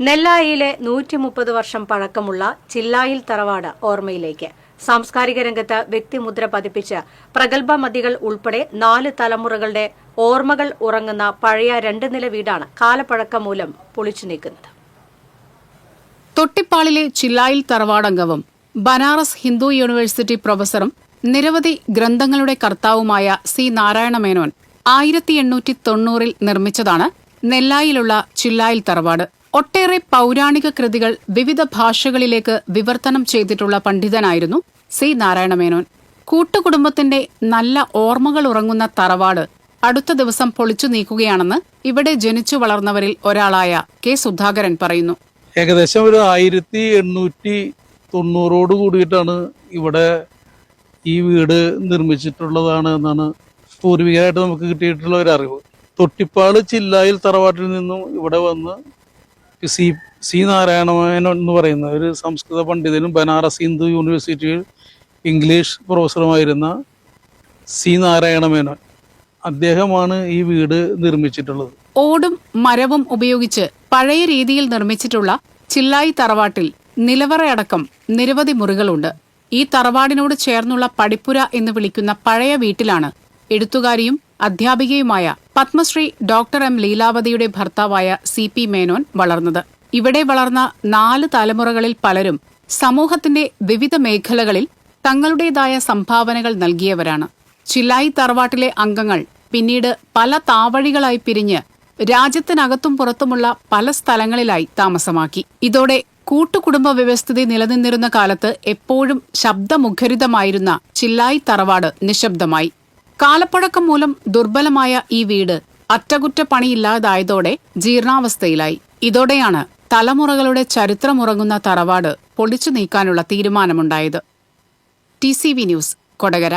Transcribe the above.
നെല്ലായിലെ നൂറ്റി മുപ്പത് വർഷം പഴക്കമുള്ള ചില്ലായിൽ തറവാട് ഓർമ്മയിലേക്ക്. സാംസ്കാരിക രംഗത്ത് വ്യക്തിമുദ്ര പതിപ്പിച്ച് പ്രഗത്ഭ മതികൾ ഉൾപ്പെടെ നാല് തലമുറകളുടെ ഓർമ്മകൾ ഉറങ്ങുന്ന പഴയ രണ്ട് നില വീടാണ് കാലപ്പഴക്കം മൂലം പൊളിച്ചു നീക്കുന്നത്. തൊട്ടിപ്പാളിലെ ചില്ലായിൽ തറവാടംഗവും ബനാറസ് ഹിന്ദു യൂണിവേഴ്സിറ്റി പ്രൊഫസറും നിരവധി ഗ്രന്ഥങ്ങളുടെ കർത്താവുമായ സി നാരായണ മേനോൻ ആയിരത്തി എണ്ണൂറ്റി തൊണ്ണൂറിൽ നിർമ്മിച്ചതാണ് നെല്ലായിലുള്ള ചില്ലായിൽ തറവാട്. ഒട്ടേറെ പൗരാണിക കൃതികൾ വിവിധ ഭാഷകളിലേക്ക് വിവർത്തനം ചെയ്തിട്ടുള്ള പണ്ഡിതനായിരുന്നു സി നാരായണ മേനോൻ കൂട്ടുകുടുംബത്തിന്റെ നല്ല ഓർമ്മകൾ ഉറങ്ങുന്ന തറവാട് അടുത്ത ദിവസം പൊളിച്ചു നീക്കുകയാണെന്ന് ഇവിടെ ജനിച്ചു വളർന്നവരിൽ ഒരാളായ കെ സുധാകരൻ പറയുന്നു. ഏകദേശം ഒരു ആയിരത്തി എണ്ണൂറ്റി തൊണ്ണൂറോട് കൂടിയിട്ടാണ് ഇവിടെ ഈ വീട് നിർമ്മിച്ചിട്ടുള്ളതാണ് എന്നാണ് പൂർവികരായിട്ട് നമുക്ക് കിട്ടിയിട്ടുള്ള ഒരു അറിവ്. തൊട്ടിപ്പാട് ചില്ലായിൽ തറവാട്ടിൽ നിന്നും ഇവിടെ വന്ന് സി സി നാരായണമേനോൻ എന്ന് പറയുന്ന ഒരു സംസ്കൃത പണ്ഡിതനും ബനാറസ് ഹിന്ദു യൂണിവേഴ്സിറ്റിയിൽ ഇംഗ്ലീഷ് പ്രൊഫസറുമായിരുന്ന സി നാരായണമേനോൻ അദ്ദേഹമാണ് ഈ വീട് നിർമ്മിച്ചിട്ടുള്ളത്. ഓടും മരവും ഉപയോഗിച്ച് പഴയ രീതിയിൽ നിർമ്മിച്ചിട്ടുള്ള ചില്ലായി തറവാട്ടിൽ നിലവറയടക്കം നിരവധി മുറികളുണ്ട്. ഈ തറവാടിനോട് ചേർന്നുള്ള പടിപ്പുര എന്ന് വിളിക്കുന്ന പഴയ വീട്ടിലാണ് എഴുത്തുകാരിയും അധ്യാപികയുമായ പത്മശ്രീ ഡോക്ടർ എം ലീലാവതിയുടെ ഭർത്താവായ സി പി മേനോൻ വളർന്നത്. ഇവിടെ വളർന്ന നാല് തലമുറകളിൽ പലരും സമൂഹത്തിന്റെ വിവിധ മേഖലകളിൽ തങ്ങളുടേതായ സംഭാവനകൾ നൽകിയവരാണ്. ചില്ലായി തറവാട്ടിലെ അംഗങ്ങൾ പിന്നീട് പല താവഴികളായി പിരിഞ്ഞ് രാജ്യത്തിനകത്തും പുറത്തുമുള്ള പല സ്ഥലങ്ങളിലായി താമസമാക്കി. ഇതോടെ കൂട്ടുകുടുംബ വ്യവസ്ഥിതി നിലനിന്നിരുന്ന കാലത്ത് എപ്പോഴും ശബ്ദമുഖരിതമായിരുന്ന ചില്ലായി തറവാട് നിശബ്ദമായി. കാലപ്പഴക്കം മൂലം ദുർബലമായ ഈ വീട് അറ്റകുറ്റപ്പണിയില്ലാതായതോടെ ജീർണാവസ്ഥയിലായി. ഇതോടെയാണ് തലമുറകളുടെ ചരിത്രമുറങ്ങുന്ന തറവാട് പൊളിച്ചു നീക്കാനുള്ള തീരുമാനമുണ്ടായത്. T news Kodakara.